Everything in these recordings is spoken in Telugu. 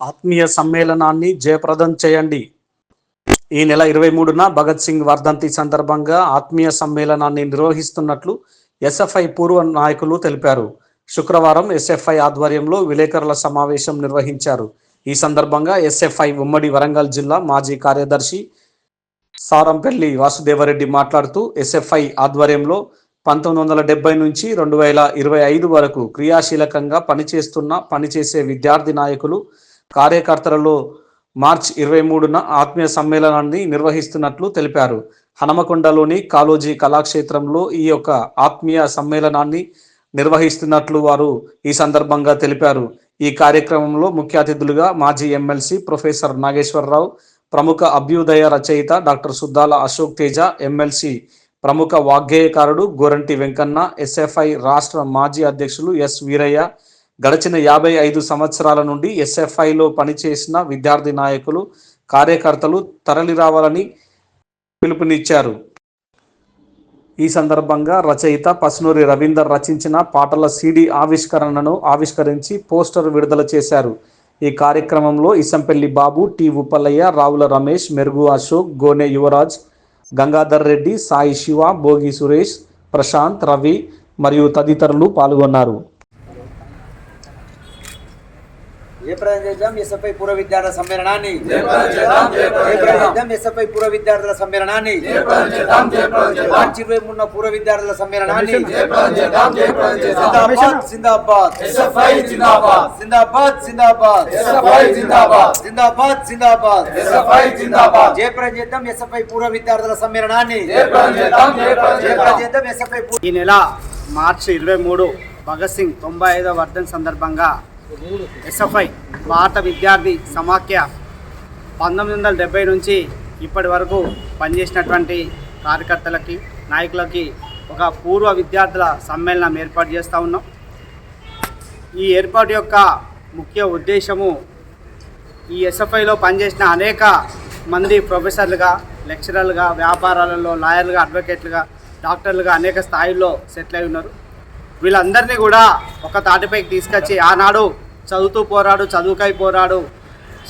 ఆత్మీయ సమ్మేళనాన్ని జయప్రదం చేయండి. ఈ నెల ఇరవై మూడున భగత్ సింగ్ వర్ధంతి సందర్భంగా ఆత్మీయ సమ్మేళనాన్ని నిర్వహిస్తున్నట్లు ఎస్ఎఫ్ఐ పూర్వ నాయకులు తెలిపారు. శుక్రవారం ఎస్ఎఫ్ఐ ఆధ్వర్యంలో విలేకరుల సమావేశం నిర్వహించారు. ఈ సందర్భంగా ఎస్ఎఫ్ఐ ఉమ్మడి వరంగల్ జిల్లా మాజీ కార్యదర్శి సారంపల్లి వాసుదేవరెడ్డి మాట్లాడుతూ ఎస్ఎఫ్ఐ ఆధ్వర్యంలో పంతొమ్మిది వందల డెబ్బై నుంచి రెండు వేల ఇరవై ఐదు వరకు క్రియాశీలకంగా పనిచేస్తున్న పనిచేసే విద్యార్థి నాయకులు కార్యకర్తలలో మార్చ్ ఇరవై మూడున ఆత్మీయ సమ్మేళనాన్ని నిర్వహిస్తున్నట్లు తెలిపారు. హనమకొండలోని కాలోజీ కళాక్షేత్రంలో ఈ యొక్క ఆత్మీయ సమ్మేళనాన్ని నిర్వహిస్తున్నట్లు వారు ఈ సందర్భంగా తెలిపారు. ఈ కార్యక్రమంలో ముఖ్య అతిథులుగా మాజీ ఎమ్మెల్సీ ప్రొఫెసర్ నాగేశ్వరరావు ప్రముఖ అభ్యుదయ రచయిత డాక్టర్ సుద్దాల అశోక్ తేజ ఎమ్మెల్సీ ప్రముఖ వాగ్గేయకారుడు గోరంటి వెంకన్న ఎస్ఎఫ్ఐ రాష్ట్ర మాజీ అధ్యక్షులు ఎస్ వీరయ్య గడిచిన యాభై ఐదు సంవత్సరాల నుండి ఎస్ఎఫ్ఐలో పనిచేసిన విద్యార్థి నాయకులు కార్యకర్తలు తరలిరావాలని పిలుపునిచ్చారు. ఈ సందర్భంగా రచయిత పసునూరి రవీందర్ రచించిన పాటల సిడి ఆవిష్కరణను ఆవిష్కరించి పోస్టర్ విడుదల చేశారు. ఈ కార్యక్రమంలో ఇసంపల్లి బాబు టి ఉప్పలయ్య రావుల రమేష్ మెరుగు అశోక్ గోనె యువరాజ్ గంగాధర్ రెడ్డి సాయి శివ భోగి సురేష్ ప్రశాంత్ రవి మరియు తదితరులు పాల్గొన్నారు. జయప్రదం చేద్దాం ఎస్ఎఫ్ఐ పూర్వ విద్యార్థుల సమ్మేళనాన్ని జయప్రదం చేద్దాం ఎస్ఎఫ్ఐ పూర్వ విద్యార్థుల సమ్మేళనాన్ని మార్చి ఇరవై మూడున పూర్వ విద్యార్థుల సమ్మేళనాన్ని జిందాబాద్ జిందాబాద్ జిందాబాద్ జిందాబాద్ జిందాబాద్ జిందాబాద్ జయప్రదం చేద్దాం ఎస్ఎఫ్ఐ పూర్వ విద్యార్థుల సమ్మేళనాన్ని చేద్దాం ఎస్ఎఫ్ఐ ఈ నెల మార్చి ఇరవై మూడు భగత్ సింగ్ తొంభై ఐదవ వర్ధన్ సందర్భంగా ఎస్ఎఫ్ఐ భారత విద్యార్థి సమాఖ్య పంతొమ్మిది వందల డెబ్బై నుంచి ఇప్పటి వరకు పనిచేసినటువంటి కార్యకర్తలకి నాయకులకి ఒక పూర్వ విద్యార్థుల సమ్మేళనం ఏర్పాటు చేస్తూ ఉన్నాం. ఈ ఏర్పాటు యొక్క ముఖ్య ఉద్దేశము ఈ ఎస్ఎఫ్ఐలో పనిచేసిన అనేక మంది ప్రొఫెసర్లుగా లెక్చరర్లుగా వ్యాపారాలలో లాయర్లుగా అడ్వకేట్లుగా డాక్టర్లుగా అనేక స్థాయిల్లో సెటిల్ అయి ఉన్నారు. వీళ్ళందరినీ కూడా ఒక తాటిపైకి తీసుకొచ్చి ఆనాడు చదువుతూ పోరాడు చదువుకై పోరాడు.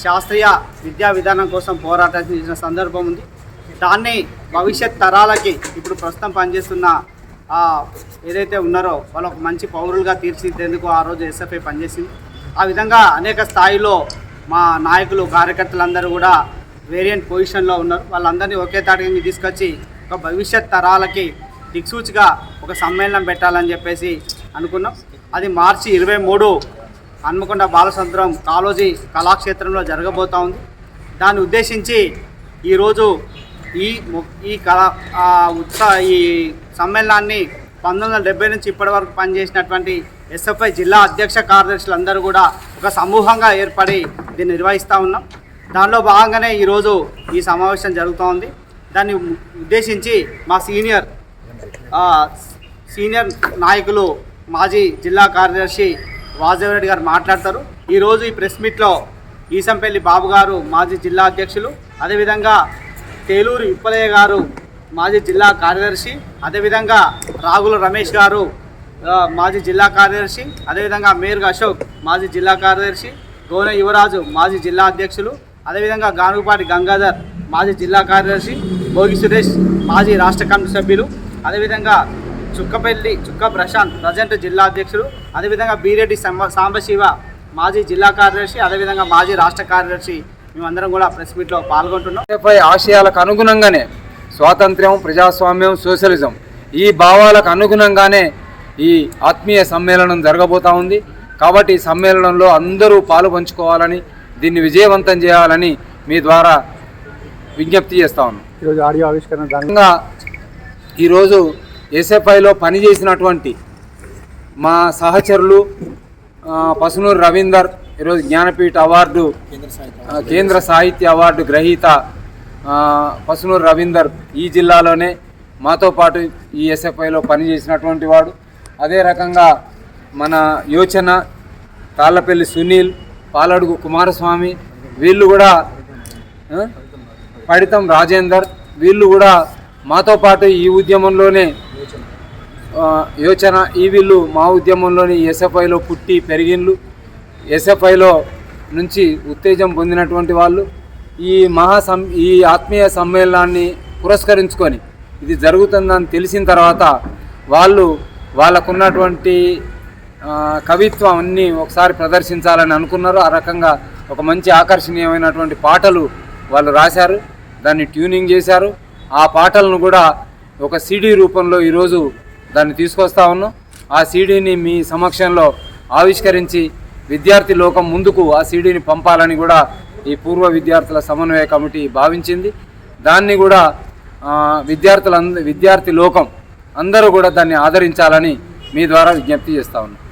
శాస్త్రీయ విద్యా విధానం కోసం పోరాటం చేసిన సందర్భం ఉంది. దాన్ని భవిష్యత్ తరాలకి ఇప్పుడు ప్రస్తుతం పనిచేస్తున్న ఏదైతే ఉన్నారో వాళ్ళకు మంచి పౌరులుగా తీర్చిదిద్దేందుకు ఆ రోజు ఎస్ఎఫ్ఐ పనిచేసింది. ఆ విధంగా అనేక స్థాయిలో మా నాయకులు కార్యకర్తలందరూ కూడా వేరియంట్ పొజిషన్లో ఉన్నారు. వాళ్ళందరినీ ఒకే తాటికి తీసుకొచ్చి ఒక భవిష్యత్ తరాలకి దిక్సూచిగా ఒక సమ్మేళనం పెట్టాలని చెప్పేసి అనుకున్నాం. అది మార్చి ఇరవై మూడు హన్మకొండ బాలసముద్రం కాలోజీ కళాక్షేత్రంలో జరగబోతూ ఉంది. దాన్ని ఉద్దేశించి ఈరోజు ఈ ఈ కళా ఉత్సవ ఈ సమ్మేళనాన్ని పంతొమ్మిది వందల డెబ్బై నుంచి ఇప్పటి వరకు పనిచేసినటువంటి ఎస్ఎఫ్ఐ జిల్లా అధ్యక్ష కార్యదర్శులందరూ కూడా ఒక సమూహంగా ఏర్పడి దీన్ని నిర్వహిస్తూ ఉన్నాం. దానిలో భాగంగానే ఈరోజు ఈ సమావేశం జరుగుతూ ఉంది దాన్ని ఉద్దేశించి మా సీనియర్ సీనియర్ నాయకులు మాజీ జిల్లా కార్యదర్శి వాజవరెడ్డి గారు మాట్లాడతారు. ఈరోజు ఈ ప్రెస్ మీట్లో ఈసంపల్లి బాబు గారు మాజీ జిల్లా అధ్యక్షులు అదేవిధంగా తేలూరు ఇప్పలయ్య గారు మాజీ జిల్లా కార్యదర్శి అదేవిధంగా రాగుల రమేష్ గారు మాజీ జిల్లా కార్యదర్శి అదేవిధంగా మేరుగు అశోక్ మాజీ జిల్లా కార్యదర్శి గోన యువరాజు మాజీ జిల్లా అధ్యక్షులు అదేవిధంగా గానుగుపాటి గంగాధర్ మాజీ జిల్లా కార్యదర్శి భోగి సురేష్ మాజీ రాష్ట్ర కమిటీ సభ్యులు అదేవిధంగా చుక్కపల్లి చుక్క ప్రశాంత్ ప్రజెంట్ జిల్లా అధ్యక్షులు. అదేవిధంగా బీరెడ్డి సంబ సాంబశివ మాజీ జిల్లా కార్యదర్శి అదేవిధంగా మాజీ రాష్ట్ర కార్యదర్శి మేమందరం కూడా ప్రెస్ మీట్లో పాల్గొంటున్నాం. పై ఆశయాలకు అనుగుణంగానే స్వాతంత్ర్యం ప్రజాస్వామ్యం సోషలిజం ఈ భావాలకు అనుగుణంగానే ఈ ఆత్మీయ సమ్మేళనం జరగబోతా ఉంది. కాబట్టి ఈ సమ్మేళనంలో అందరూ పాలు పంచుకోవాలని దీన్ని విజయవంతం చేయాలని మీ ద్వారా విజ్ఞప్తి చేస్తా ఉన్నాం. ఈరోజు ఆడియో ఆవిష్కరణ ఈరోజు ఎస్ఎఫ్ఐలో పనిచేసినటువంటి మా సహచరులు పసునూరు రవీందర్ ఈరోజు జ్ఞానపీఠ అవార్డు కేంద్ర సాహిత్య అవార్డు గ్రహీత పసునూరు రవీందర్ ఈ జిల్లాలోనే మాతో పాటు ఈ ఎస్ఎఫ్ఐలో పనిచేసినటువంటి వాడు. అదే రకంగా మన యోచన తాళ్ళపల్లి సునీల్ పాలడుగు కుమారస్వామి వీళ్ళు కూడా పడితం రాజేందర్ వీళ్ళు కూడా మాతో పాటు ఈ ఉద్యమంలోనే యోచన ఈ వీళ్ళు మా ఉద్యమంలోని ఎస్ఎఫ్ఐలో పుట్టి పెరిగిండ్లు. ఎస్ఎఫ్ఐలో నుంచి ఉత్తేజం పొందినటువంటి వాళ్ళు. ఈ మహా సం ఈ ఆత్మీయ సమ్మేళనాన్ని పురస్కరించుకొని ఇది జరుగుతుందని తెలిసిన తర్వాత వాళ్ళు వాళ్ళకున్నటువంటి కవిత్వం అన్నీ ఒకసారి ప్రదర్శించాలని అనుకున్నారు. ఆ రకంగా ఒక మంచి ఆకర్షణీయమైనటువంటి పాటలు వాళ్ళు రాశారు. దాన్ని ట్యూనింగ్ చేశారు. ఆ పాటలను కూడా ఒక సీడీ రూపంలో ఈరోజు దాన్ని తీసుకొస్తా ఉన్నాం. ఆ సీడీని మీ సమక్షంలో ఆవిష్కరించి విద్యార్థి లోకం ముందుకు ఆ సీడీని పంపాలని కూడా ఈ పూర్వ విద్యార్థుల సమన్వయ కమిటీ భావించింది. దాన్ని కూడా విద్యార్థులంద విద్యార్థి లోకం అందరూ కూడా దాన్ని ఆదరించాలని మీ ద్వారా విజ్ఞప్తి చేస్తా ఉన్నాం.